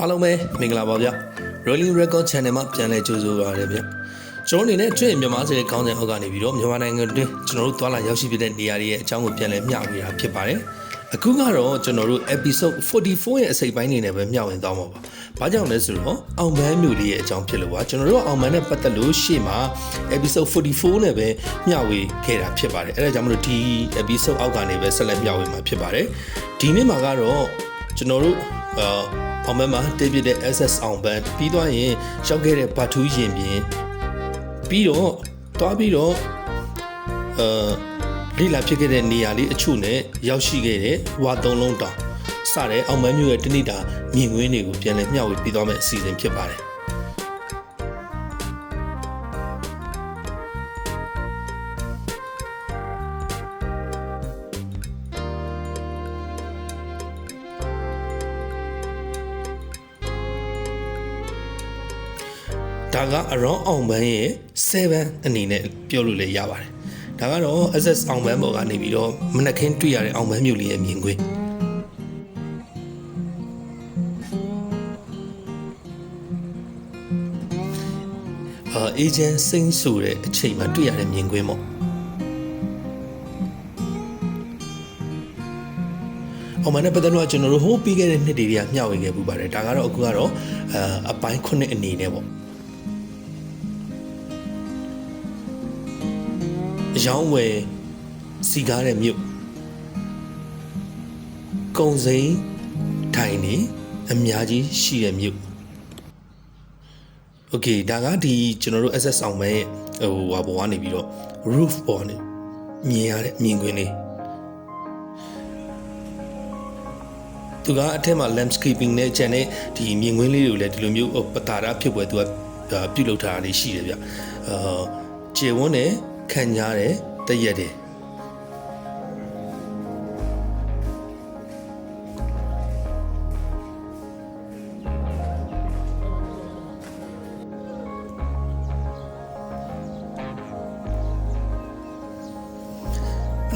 အားလုံးပဲမင်္ဂလာပါဗျ Rolling Record Channel မှာပြန်လည်ကြိုဆိုပါရစေဗျကျွန်တော်အနေနဲ့တွေ့မြန်မာစတဲ့ခေါင်းစဉ်အောက်ကနေပြီးတော့မြန်မာနိုင်ငံတွင်းကျွန်တော်တို့သွားလာရောက်ရှိပြတဲ့နေရာတွေရဲ့အကြောင်းကိုပြန်လည်မျှဝေတာဖြစ်ပါတယ်အခုကတော့ကျွန်တော်တို့ episode 44ရဲ့အစိပ်ပိုင်းနေနဲ့ပဲမျှဝေသွားမှာပါ။ဘာကြောင့်လဲဆိုတော့အောင်မန်းမျိုးလေးရဲ့အကြောင်းဖြစ်လို့ပါကျွန်တော်တို့အောင်မန်းနဲ့ပတ်သက်လို့ရှေ့မှာ episode 44နဲ့ပဲမျှဝေခဲ့တာဖြစ်ပါတယ်။အဲဒါကြောင့်မလို့ဒီ episode အောက်ကနေပဲဆက်လက်မျှဝေမှာဖြစ်ပါတယ်။ဒီနေ့မှာကတော့ကျွန်တော်တို့ အာအောင်မန်းမှာတည်ပြတဲ့ SS အောင်ပန်းပြီးသွားရင်ရောက်ခဲ့တဲ့ဘာထူးရင်ပြင်ပြီးတော့တွားပြီးတော့အာလိလာဖြစ်ခဲ့တဲ့နေရာလေးအချို့နဲ့ရောက်ရှိခဲ့တဲ့ဝါသုံးလုံးတောင်စတဲ့အောင်မန်းမျိုးရဲ့တဏိတာမြင်ကွင်းတွေကိုပြန်လည်မျှဝေပြီးသွားမယ့်အစီအစဉ်ဖြစ်ပါတယ် က around အောင်ပန်းရဲ့7အနေနဲ့ပြောလို့လည်းရပါတယ်။ဒါကတော့ SS အောင်ပန်းပေါ်ကနေပြီးတော့မနက်ခင်းတွေ့ရတဲ့အောင်ပန်းမြို့လေးရဲ့မြင်ကွင်းအာအေဂျင့်စိမ့်ဆိုတဲ့အချိန်မှာတွေ့ရတဲ့မြင်ကွင်းပေါ့အောင်မနဲ့ပတ်သက်လို့ကျွန်တော်တို့ဟိုးပြီးခဲ့တဲ့နှစ်တွေကမျှဝေခဲ့ပူပါတယ်ဒါကတော့အခုကတော့အာအပိုင်း9အနေနဲ့ပေါ့ အယောင်းဝယ်စီကားတဲ့မြို့ကုံစိမ်းထိုင်နေအများကြီးရှိတဲ့မြို့โอเคဒါကဒီကျွန်တော်တို့ SS အောင်မဲ့ဟိုဟာပေါ်ကနေပြီးတော့ roof ပေါ်နေမြင်ရတဲ့မြင်ကွင်းလေးသူကအထက်မှာ landscaping နဲ့ကျန်တဲ့ဒီမြင်ကွင်းလေးတွေကိုလည်းဒီလိုမျိုးပတာရဖြစ်ပွဲသူကပြုလုပ်ထားတာလေးရှိတယ်ဗျအာကျေဝန်းနဲ့ ခံကြတယ်တရက်တယ်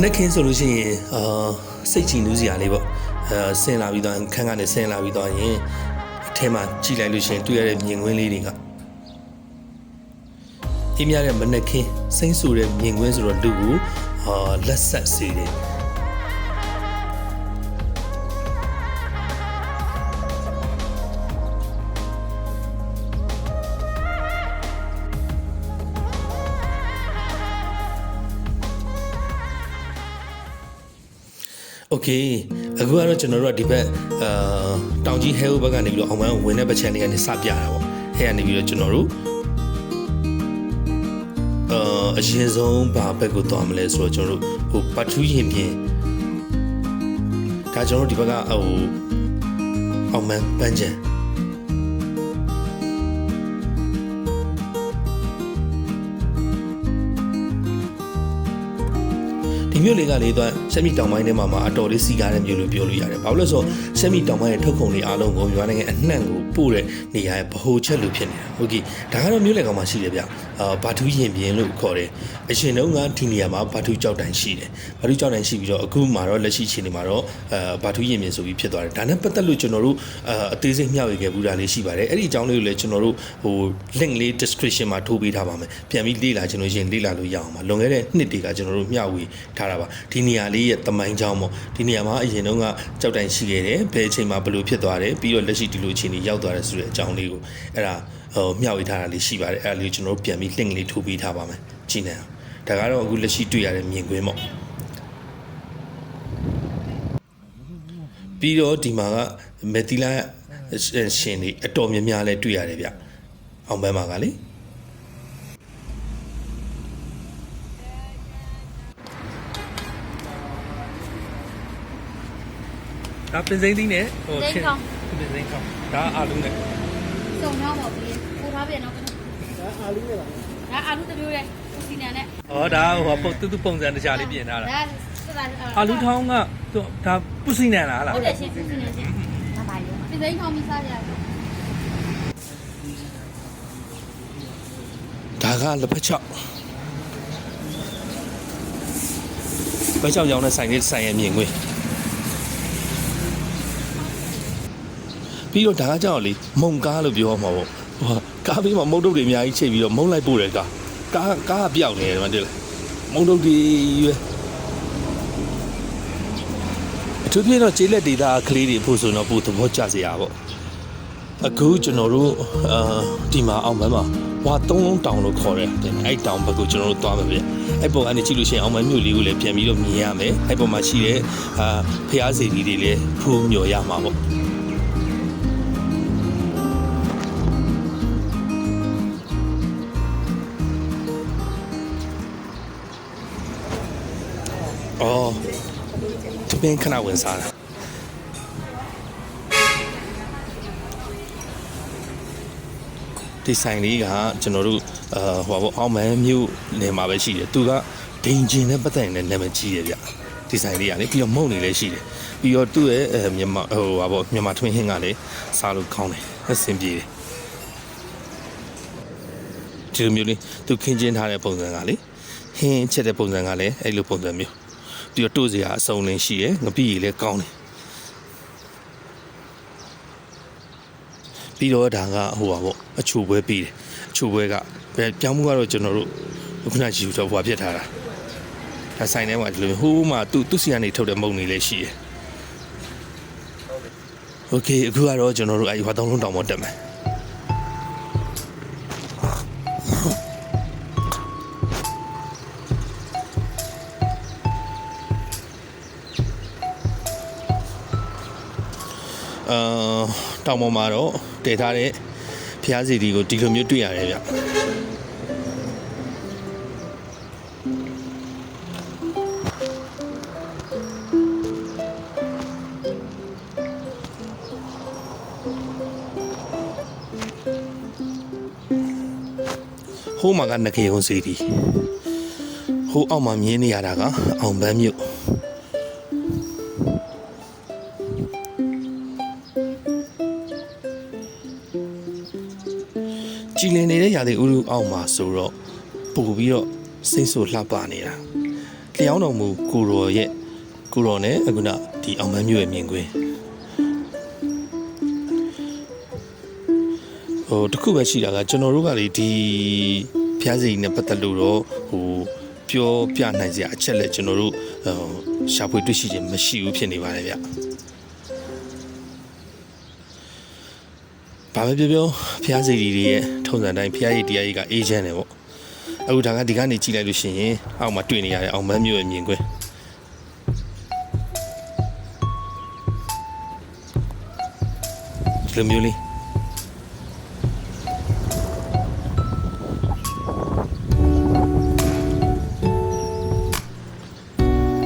နက်ခင်းဆိုလို့ရှိရင်အာစိတ်ချနူးစရာလေးပေါ့အဲဆင်းလာပြီးတော့ခန်းကနေဆင်းလာပြီးတော့ရင်အထဲမှာကြည့်လိုက်လို့ရှိရင်တွေ့ရတဲ့မြင်ကွင်းလေးတွေက အင်းများတဲ့မနက်ခင်းစိမ့်ဆူတဲ့မြင်ကွင်းဆိုတော့လူကိုအာလက်ဆက်စေတယ်โอเคအခုကတော့ကျွန်တော်တို့ကဒီဘက်အာတောင်ကြီးဟဲဟိုဘက်ကနေပြီးတော့အောင်မန်းဝင်တဲ့ဘက်ချန်တွေကနေစပြတာပေါ့အဲကနေပြီးတော့ကျွန်တော်တို့ အာအရင်ဆုံးဘာဘက်ကိုသွားမလဲဆိုတော့ကျွန်တော်တို့ဟိုပတ်ထူးရင်ပြင်ဒါကျွန်တော်တို့ဒီဘက်ကဟိုအောင်မန်းပန်းချန်ဒီမြို့လေးကလေတော့ရှမ်းပြည်တောင်ပိုင်းထဲမှာမှာအတော်လေးစီကားတဲ့မြို့လို့ပြောလို့ရတယ်။ဘာလို့လဲဆိုတော့ရှမ်းပြည်တောင်ပိုင်းရဲ့ထုတ်ကုန်တွေအားလုံးကိုမြန်မာနိုင်ငံအနှံ့ကိုပို့တဲ့နေရာရဲ့ဗဟိုချက်လို့ဖြစ်နေတာ။ဟုတ်ကဲ့ဒါကတော့မြို့လေကောင်မှာရှိတယ်ဗျ။အာဘာထူးရင်ပြင်လို့ခေါ်တယ်။အရှင်တုန်းကဒီနေရာမှာဘာထူးကြောက်တိုင်ရှိတယ်။ဘာထူးကြောက်တိုင်ရှိပြီးတော့အခုမှတော့လက်ရှိချိန်နေမှာတော့အာဘာထူးရင်ပြင်ဆိုပြီးဖြစ်သွားတယ်။ဒါနဲ့ပတ်သက်လို့ကျွန်တော်တို့အာအသေးစိတ်မျှဝေခဲ့ဘူးတာလေးရှိပါတယ်။အဲ့ဒီအကြောင်းလေးကိုလည်းကျွန်တော်တို့ဟို link လေး description မှာထိုးပေးထားပါမယ်။ပြန်ပြီးလေ့လာကျွန်တော်ရှင်လေ့လာလို့ရအောင်ပါ။လွန်ခဲ့တဲ့နှစ်တွေကကျွန်တော်တို့မျှဝေထားတာပါ။ဒီနေရာလေးရဲ့တမိုင်းကြောင်းပေါ့ဒီနေရာမှာအရင်တုန်းကကြောက်တိုင်ရှိခဲ့တယ်ဘယ်အချိန်မှာဘယ်လိုဖြစ်သွားတယ်ပြီးတော့လက်ရှိဒီလိုအချိန်ကြီးရောက်သွားတယ်ဆိုတဲ့အကြောင်းလေးကိုအဲ့ဒါ ဟိုမျှဝေထားတာလေးရှိပါတယ်အဲ့ဒါလေးကိုကျွန်တော်တို့ပြန်ပြီး link လေးထိုးပေးထားပါမယ်ကြည့်နေအောင်ဒါကတော့အခုလက်ရှိတွေ့ရတဲ့မြင်ကွင်းပေါ့ပြီးတော့ဒီမှာကမက်သီလာရှင်တွေအတော်များများလဲတွေ့ရတယ်ဗျအောင်ပန်းမှာကလေဒါပင်စိမ့်သီးနဲ့ဟိုပင်စိမ်းခေါင်းပင်စိမ့်ခေါင်းဒါအာလူနဲ့ စုံတော့ပါဘူး။ပို့ထားပြန်တော့ဒါအာလူနဲ့ပါ။ဒါအာလူတစ်မျိုးရဲ့စီနံနဲ့ဩဒါဟိုပုံတူတူပုံစံတခြားလေးပြင်ထားတာဒါစတာအာလူထောင်းကသူဒါပုစီနန်လားဟလားဟုတ်တယ်ရှင်စီနံရှင်။ဒါပါရော။ပင်စိမ်းခေါင်းမိစားကြရတယ်ဒါကလက်ဖက်ချောက်ဘက်ချောက်ရောင်းတဲ့ဆိုင်လေးဆိုင်ရဲ့မြင်ကွင်း ပြီးတော့ဒါကကြောက်လေမုံကားလို့ပြောမှာပေါ့ဟိုကားဘေးမှာမုံတုတ်တွေအများကြီးချိန်ပြီးတော့မုံလိုက်ပို့တယ်ကားကားကားကပြောက်နေတယ်မတွေ့လားမုံတုတ်တွေရွယ်အထူးဖြင့်တော့ကျေးလက်ဒေတာကလေးတွေဖို့ဆိုတော့ပို့သဘောကျစရာပေါ့အခုကျွန်တော်တို့အာဒီမှာအောင်မန်းမှာဝါသုံးလုံးတောင်လို့ခေါ်တယ်အဲ့တောင်ဘက်ကိုကျွန်တော်တို့သွားမှာပြအဲ့ပုံကနေကြည့်လို့ရှိရင်အောင်မန်းမြို့လေးကိုလည်းပြန်ပြီးတော့မြင်ရမယ်အဲ့ပုံမှာရှိတဲ့အာဖျားစီတွေလည်းဖူးမြော်ရမှာပေါ့ ပင်ခဏဝင်စားတာဒီဆိုင်လေးကကျွန်တော်တို့အာဟိုပါပေါ့အောင်မန်းမြို့နေမှာပဲရှိတယ်သူကဒိန်ဂျင်နဲ့ပတ်သက်နေတဲ့နာမည်ကြီးတယ်ဗျဒီဆိုင်လေးကလေပြီးတော့မုံနေလည်းရှိတယ်ပြီးတော့သူ့ရဲ့အဲမြန်မာဟိုပါပေါ့မြန်မာထွင်းဟင်းကလည်းစားလို့ကောင်းတယ်အဆင်ပြေတယ်ဒီလိုမျိုးလေးသူခင်းကျင်းထားတဲ့ပုံစံကလေဟင်းချက်တဲ့ပုံစံကလည်းအဲ့လိုပုံစံမျိုး ပြီးတော့တို့စရာအစုံလင်းရှိရယ်ငပိရီလည်းကောင်းတယ်ပြီးတော့ဒါကဟိုပါပေါ့အချိုပွဲပြီးတယ်အချိုပွဲကဘယ်ပြောင်းမှုကတော့ကျွန်တော်တို့ခုနကယူတော့ဟွာပြစ်ထားတာဒါဆိုင်ထဲမှာဒီလိုဟိုးမှာသူ့သူ့စီကနေထုတ်တဲ့မုံတွေလည်းရှိရယ်โอเคအခုကတော့ကျွန်တော်တို့အဲဒီဟွာသုံးလုံးတောင်ပေါ်တက်မယ် တောင်ပေါ်မှာတော့တည်ထားတဲ့ဖျားစီဒီကိုဒီလိုမျိုးတွေ့ရတယ်ဗျဟိုးမှာကနကေုံစီဒီဟိုးအောက်မှာမြင်းနေရတာကအောင်ပန်းမြို့ ကြည်လင်နေတဲ့ရာသီဥတုအောက်မှာဆိုတော့ပို့ပြီးတော့စိတ်ဆိုးလှပနေတာလျှောင်းတော်မူကိုရော်ရဲ့ကိုရော်နဲ့အခုနဒီအောင်မန်းမျိုးရဲ့မြင်ကွင်းဟိုတခုပဲရှိတာကကျွန်တော်တို့ကလေဒီဖျားစီနဲ့ပတ်သက်လို့တော့ဟိုပြောပြနိုင်စရာအချက်လက်ကျွန်တော်တို့ဟိုရှာဖွေတွေ့ရှိခြင်းမရှိဘူးဖြစ်နေပါတယ်ဗျဘာပဲပြောပြောဖျားစီတွေရဲ့ ထုံစံတိုင်းဖျားရည်တရားရည်ကအေဂျင့်တယ်ပေါ့အခုဒါကဒီကနေကြည့်လိုက်လို့ရှိရင်အောက်မှာတွေ့နေရတဲ့အောင်မန်းမျိုးရဲ့မြင်ကွင်းဒီလိုမျိုးလေး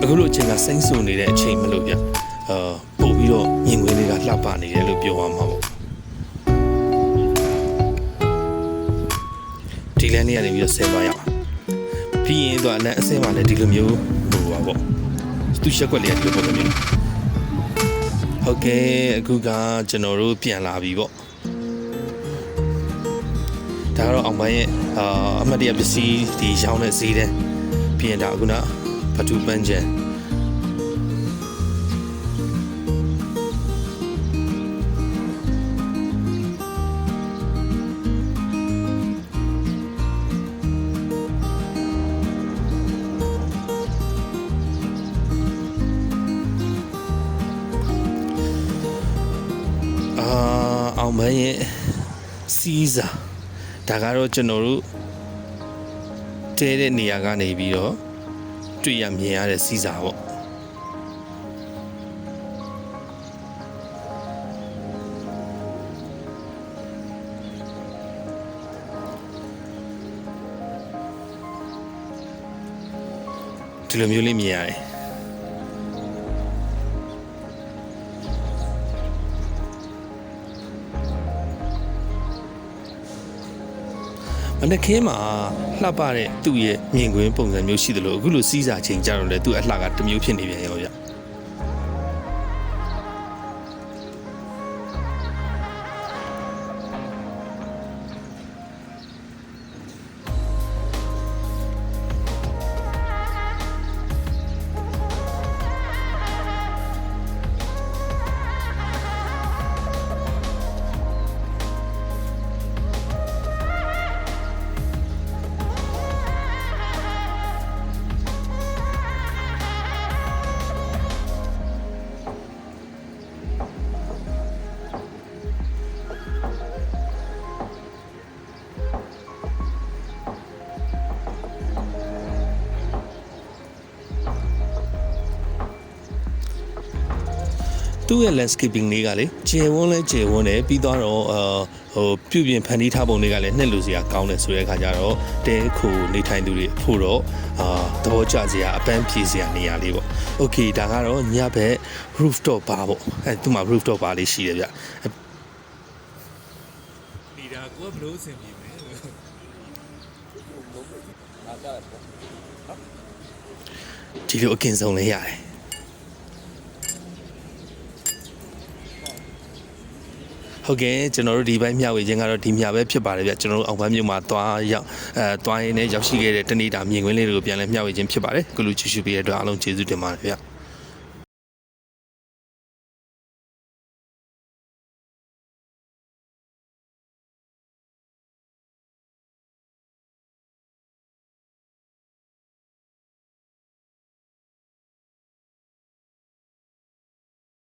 အခုလိုအချိန်ကစိမ့်ဆူနေတဲ့အချိန်မလို့ဗျအာပို့ပြီးတော့မြင်ကွင်းလေးကလှပနေတယ်လို့ပြောရမှာပေါ့ ဒီလမ်းလေးကနေပြီးတော့ဆင်းသွားရအောင်ပြီးရင်တော့အလန်းအဆင်းမှလည်းဒီလိုမျိုးဟိုပါပေါ့သူရက်ွက်လေးကဒီလိုပုံစံမျိုးဟုတ်ကဲ့အခုကကျွန်တော်တို့ပြန်လာပြီပေါ့ဒါကတော့အောင်ပန်းရဲ့အာအမတ်တရပစ္စည်းဒီရောင်းတဲ့ဈေးတဲ့ပြီးရင်ဒါအခုနဘတူပန်းချန် အောင်ပန်းရဲ့စီးစာဒါကတော့ကျွန်တော်တို့တဲတဲ့နေရာကနေပြီးတော့တွေ့ရမြင်ရတဲ့စီးစာပေါ့ဒီလိုမျိုးလေးမြင်ရတယ် မနက်ခင်းမှာလှပတဲ့သူ့ရဲ့မြင်ကွင်းပုံစံမျိုးရှိတယ်လို့အခုလိုစီးစာချိန်ကြတော့လေသူ့အလှကတစ်မျိုးဖြစ်နေပြန်ရောဗျ သူ့ရဲ့ landscaping လေးကလေကျေဝန်းလဲကျေဝန်းတယ်ပြီးတော့တော့အာဟိုပြုပြင်ဖန်တီးထားပုံတွေကလည်းနှစ်လူစရာကောင်းတယ်ဆိုတဲ့အခါကျတော့တဲခုနေထိုင်သူတွေဖို့တော့အာသဘောကျစရာအပန်းဖြေစရာနေရာလေးပေါ့။ Okay ဒါကတော့ညဘက် rooftop bar ပေါ့အဲသူ့မှာ rooftop bar လေးရှိတယ်ဗျဒီဒါကိုကဘလို့အဆင်ပြေမယ်ဒီလိုအကင်ဆုံးလေးရတယ် ဟုတ်ကဲ့ကျွန်တော်တို့ဒီဘက်မျှဝေခြင်းကတော့ဒီမျှပဲဖြစ်ပါတယ်ဗျကျွန်တော်တို့အောင်ပန်းမြို့မှာသွားရောက်အဲသွားရင်းနဲ့ရောက်ရှိခဲ့တဲ့တနေ့တာမြင်ကွင်းလေးတွေကိုပြန်လဲမျှဝေခြင်းဖြစ်ပါတယ်ခုလိုကြည့်ရှုပေးတဲ့အတွက်အားလုံးကျေးဇူးတင်ပါတယ်ဗျ